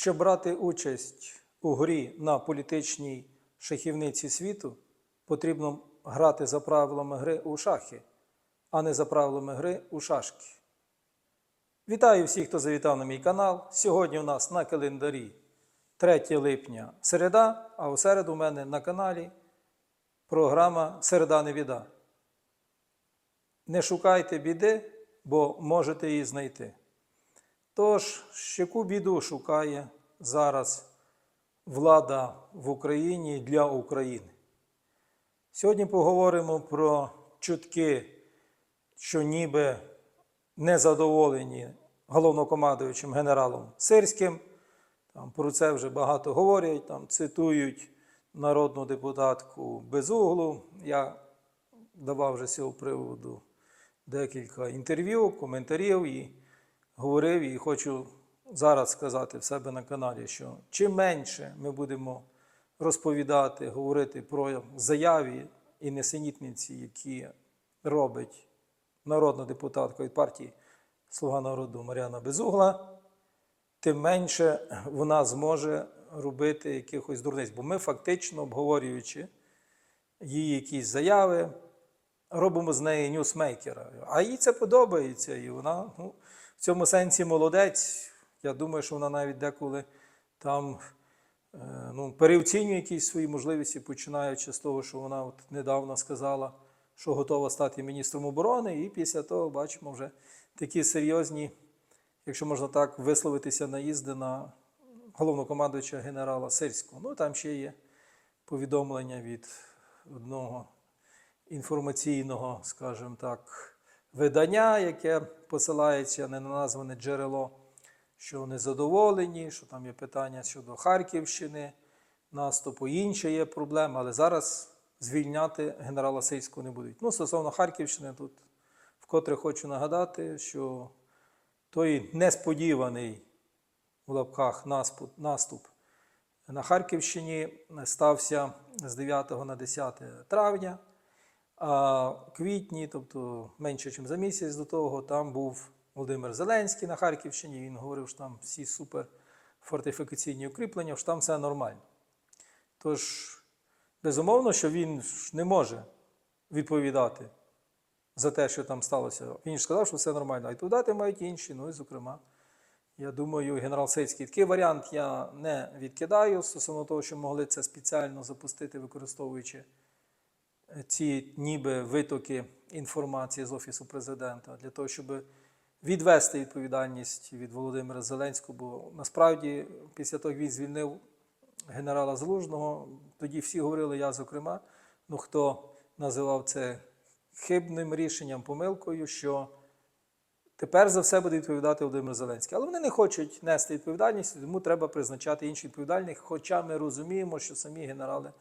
Щоб брати участь у грі на політичній шахівниці світу, потрібно грати за правилами гри у шахи, а не за правилами гри у шашки. Вітаю всіх, хто завітав на мій канал. Сьогодні у нас на календарі 3 липня середа, а у середу у мене на каналі програма Середа не біда. Не шукайте біди, бо можете її знайти. Тож, яку біду шукає зараз влада в Україні для України? Сьогодні поговоримо про чутки, що ніби незадоволені головнокомандуючим генералом Сирським. Там про це вже багато говорять, там цитують народну депутатку Безуглу. Я давав вже з цього приводу декілька інтерв'ю, коментарів і говорив, і хочу зараз сказати в себе на каналі, що чим менше ми будемо розповідати, говорити про заяві і несенітниці, які робить народна депутатка від партії Слуга народу Мар'яна Безугла, тим менше вона зможе робити якихось дурниць. Бо ми фактично, обговорюючи її якісь заяви, робимо з неї ньюсмейкера. А їй це подобається, і вона ну, в цьому сенсі молодець. Я думаю, що вона навіть деколи там е, ну, переоцінює якісь свої можливості, починаючи з того, що вона от недавно сказала, що готова стати міністром оборони, і після того бачимо вже такі серйозні, якщо можна так висловитися, наїзди на головнокомандуюча генерала Сирського. Ну, там ще є повідомлення від одного інформаційного, скажімо так, видання, яке посилається не на назване джерело, що вони задоволені, що там є питання щодо Харківщини, наступу, інші є проблеми, але зараз звільняти генерала Сирського не будуть. Ну, стосовно Харківщини, тут вкотре хочу нагадати, що той несподіваний у лапках наступ на Харківщині стався з 9 на 10 травня. А в квітні, тобто менше, ніж за місяць до того, там був Володимир Зеленський на Харківщині. Він говорив, що там всі суперфортифікаційні укріплення, що там все нормально. Тож, безумовно, що він не може відповідати за те, що там сталося. Він ж сказав, що все нормально. А відповідати мають інші, ну і зокрема. Я думаю, генерал Сейцький такий варіант я не відкидаю стосовно того, що могли це спеціально запустити, використовуючи ці ніби витоки інформації з Офісу президента для того, щоб відвести відповідальність від Володимира Зеленського. Бо насправді, після того, як він звільнив генерала Залужного, тоді всі говорили, я зокрема, ну хто називав це хибним рішенням, помилкою, що Тепер за все буде відповідати Володимир Зеленський. Але вони не хочуть нести відповідальність, тому треба призначати інших відповідальних. Хоча ми розуміємо, що самі генерали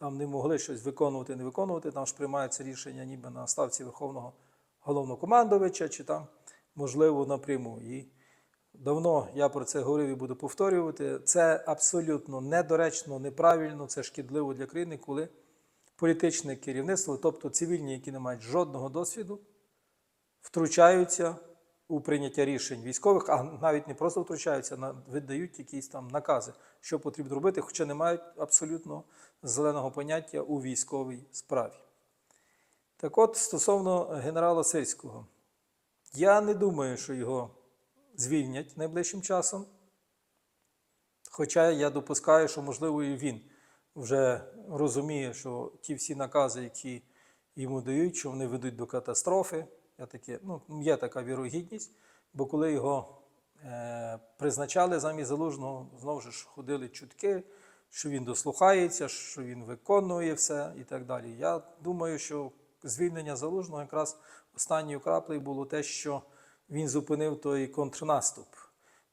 там не могли щось виконувати, не виконувати. Там ж приймаються рішення ніби на ставці Верховного головнокомандувача, чи там, можливо, напряму. І давно я про це говорив і буду повторювати. Це абсолютно недоречно, неправильно, це шкідливо для країни, коли політичне керівництво, тобто цивільні, які не мають жодного досвіду, втручаються у прийняття рішень військових, а навіть не просто втручаються, а видають якісь там накази, що потрібно робити, хоча не мають абсолютно зеленого поняття у військовій справі. Так от, стосовно генерала Сирського, я не думаю, що його звільнять найближчим часом. Хоча я допускаю, що, можливо, і він вже розуміє, що ті всі накази, які йому дають, що вони ведуть до катастрофи. Я таке, ну, є така вірогідність, бо коли його е, призначали замість залужного, знову ж ходили чутки, що він дослухається, що він виконує все і так далі. Я думаю, що звільнення залужного якраз останньою краплею було те, що він зупинив той контрнаступ.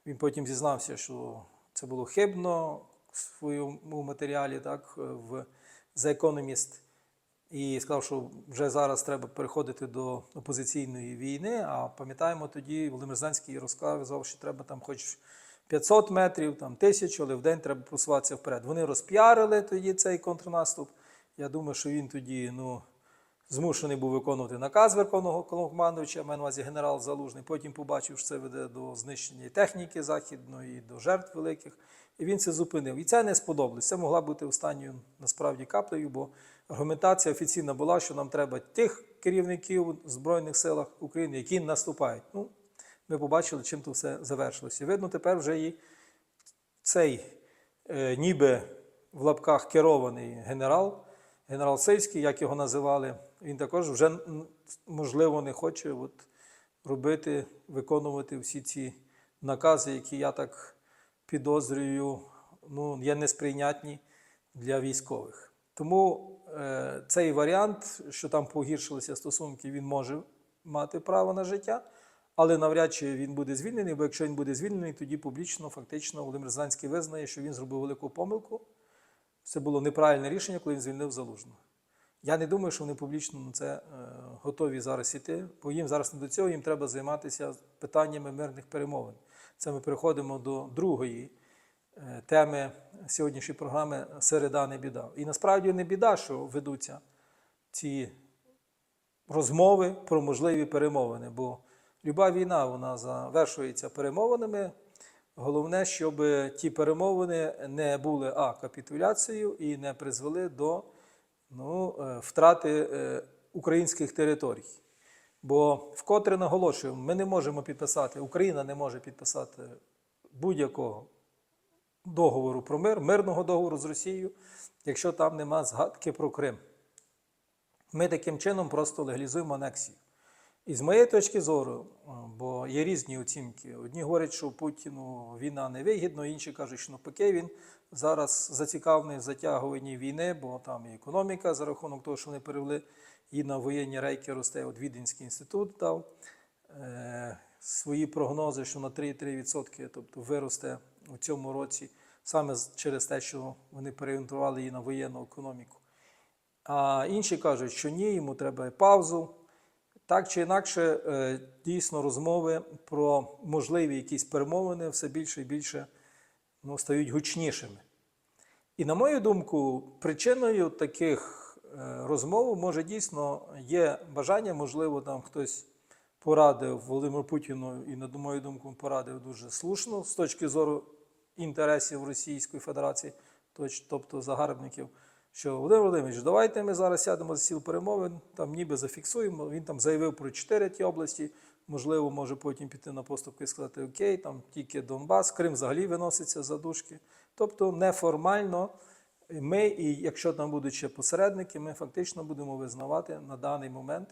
Він потім зізнався, що це було хибно в своєму матеріалі, так, в The Economist, і сказав, що вже зараз треба переходити до опозиційної війни. А пам'ятаємо тоді, Володимир Зеленський розказував, що треба там хоч 500 метрів, там тисячу, але в день треба просуватися вперед. Вони розпіарили тоді цей контрнаступ. Я думаю, що він тоді ну, змушений був виконувати наказ Верховного Головнокомандувача, маю на увазі генерал Залужний. Потім побачив, що це веде до знищення техніки західної, до жертв великих. І він це зупинив. І це не сподобалось. Це могла бути останньою насправді каплею, бо аргументація офіційна була, що нам треба тих керівників в Збройних силах України, які наступають. Ну, ми побачили, чим то все завершилося. Видно, тепер вже і цей е, ніби в лапках керований генерал, генерал Сильський, як його називали, він також вже можливо не хоче от, робити, виконувати всі ці накази, які я так підозрюю, ну, є несприйнятні для військових. Тому е, цей варіант, що там погіршилися стосунки, він може мати право на життя. Але навряд чи він буде звільнений, бо якщо він буде звільнений, тоді публічно, фактично, Володимир Зеленський визнає, що він зробив велику помилку. Це було неправильне рішення, коли він звільнив залужного. Я не думаю, що вони публічно на це е, готові зараз іти, бо їм зараз не до цього, їм треба займатися питаннями мирних перемовин. Це ми переходимо до другої теми сьогоднішньої програми Середа не біда. І насправді не біда, що ведуться ці розмови про можливі перемовини. Бо люба війна вона завершується перемовинами. Головне, щоб ті перемовини не були а капітуляцією і не призвели до ну, е, втрати е, українських територій. Бо вкотре наголошуємо, ми не можемо підписати, Україна не може підписати будь-якого договору про мир, мирного договору з Росією, якщо там нема згадки про Крим. Ми таким чином просто легалізуємо анексію. І з моєї точки зору, бо є різні оцінки. Одні говорять, що Путіну війна не вигідна, інші кажуть, що навпаки він зараз зацікавлений в затягуванні війни, бо там і економіка за рахунок того, що вони перевели і на воєнні рейки росте. От Віденський інститут дав е, свої прогнози, що на 3,3%, тобто виросте у цьому році саме через те, що вони переорієнтували її на воєнну економіку. А інші кажуть, що ні, йому треба паузу. Так чи інакше, е, дійсно розмови про можливі якісь перемовини все більше і більше ну, стають гучнішими. І на мою думку, причиною таких е, розмов може дійсно є бажання, можливо, там хтось порадив Володимиру Путіну, і, на мою думку, порадив дуже слушно з точки зору інтересів Російської Федерації, тобто загарбників. Що Володимир Володимирович, давайте ми зараз сядемо за сіл перемовин, там ніби зафіксуємо. Він там заявив про чотири ті області. Можливо, може потім піти на поступки і сказати Окей, там тільки Донбас, Крим взагалі виноситься за дужки. Тобто неформально ми, і якщо там будуть ще посередники, ми фактично будемо визнавати на даний момент,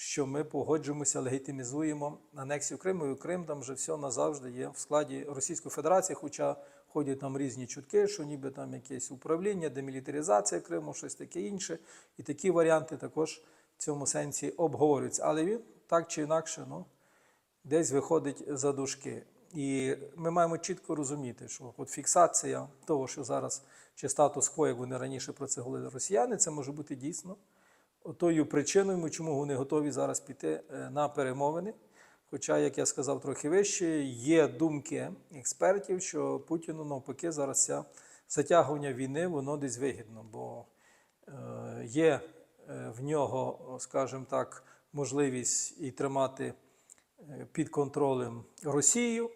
що ми погоджуємося, легітимізуємо анексію Криму, і Крим там вже все назавжди є в складі Російської Федерації, хоча ходять там різні чутки, що ніби там якесь управління, демілітаризація Криму, щось таке інше. І такі варіанти також в цьому сенсі обговорюються. Але він так чи інакше, ну, десь виходить за дужки. І ми маємо чітко розуміти, що от фіксація того, що зараз чи статус-кво, як вони раніше про це говорили росіяни, це може бути дійсно тою причиною, чому вони готові зараз піти е, на перемовини. Хоча, як я сказав трохи вище, є думки експертів, що Путіну навпаки зараз ця затягування війни воно десь вигідно, бо е, є е, в нього, скажімо так, можливість і тримати під контролем Росію,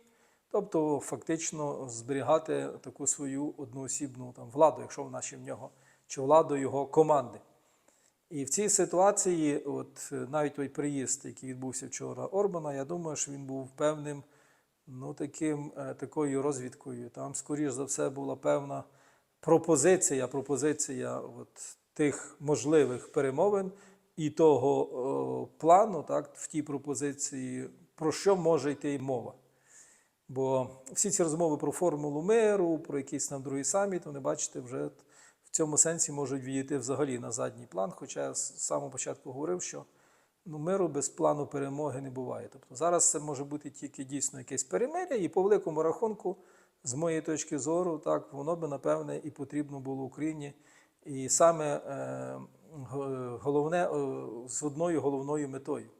тобто фактично зберігати таку свою одноосібну там, владу, якщо вона ще в нього, чи владу його команди. І в цій ситуації, от е, навіть той приїзд, який відбувся вчора Орбана, я думаю, що він був певним, ну таким е, такою розвідкою. Там, скоріш за все, була певна пропозиція, пропозиція от, тих можливих перемовин і того о, плану, так, в тій пропозиції, про що може йти мова. Бо всі ці розмови про формулу миру, про якийсь там другий саміт, вони, бачите, вже цьому сенсі можуть відійти взагалі на задній план. Хоча я з самого початку говорив, що ну, миру без плану перемоги не буває. Тобто зараз це може бути тільки дійсно якесь перемиря, і по великому рахунку, з моєї точки зору, так воно би напевне і потрібно було Україні. І саме е, головне е, з одною головною метою.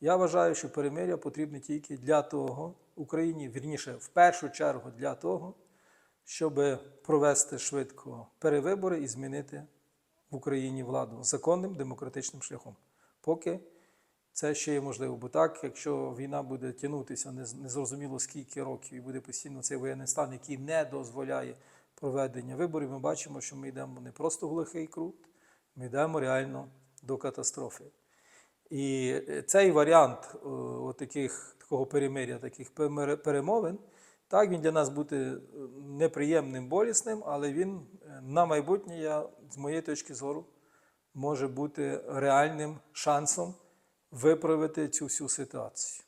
Я вважаю, що перемиря потрібне тільки для того Україні, вірніше, в першу чергу для того, щоб провести швидко перевибори і змінити в Україні владу законним демократичним шляхом. Поки це ще є можливо. Бо так, якщо війна буде тягнутися незрозуміло скільки років і буде постійно цей воєнний стан, який не дозволяє проведення виборів, ми бачимо, що ми йдемо не просто в глухий крут, ми йдемо реально до катастрофи. І цей варіант е, отаких, такого перемиря, таких перемовин, так, він для нас буде е, неприємним, болісним, але він е, на майбутнє, з моєї точки зору, може бути реальним шансом виправити цю всю ситуацію.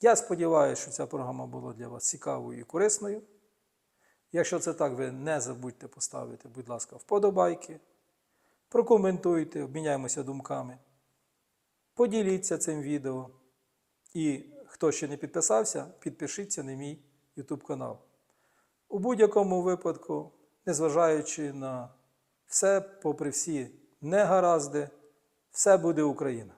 Я сподіваюся, що ця програма була для вас цікавою і корисною. Якщо це так, ви не забудьте поставити, будь ласка, вподобайки, прокоментуйте, обміняємося думками. Поділіться цим відео. І хто ще не підписався, підпишіться на мій YouTube канал. У будь-якому випадку, незважаючи на все, попри всі негаразди, все буде Україна.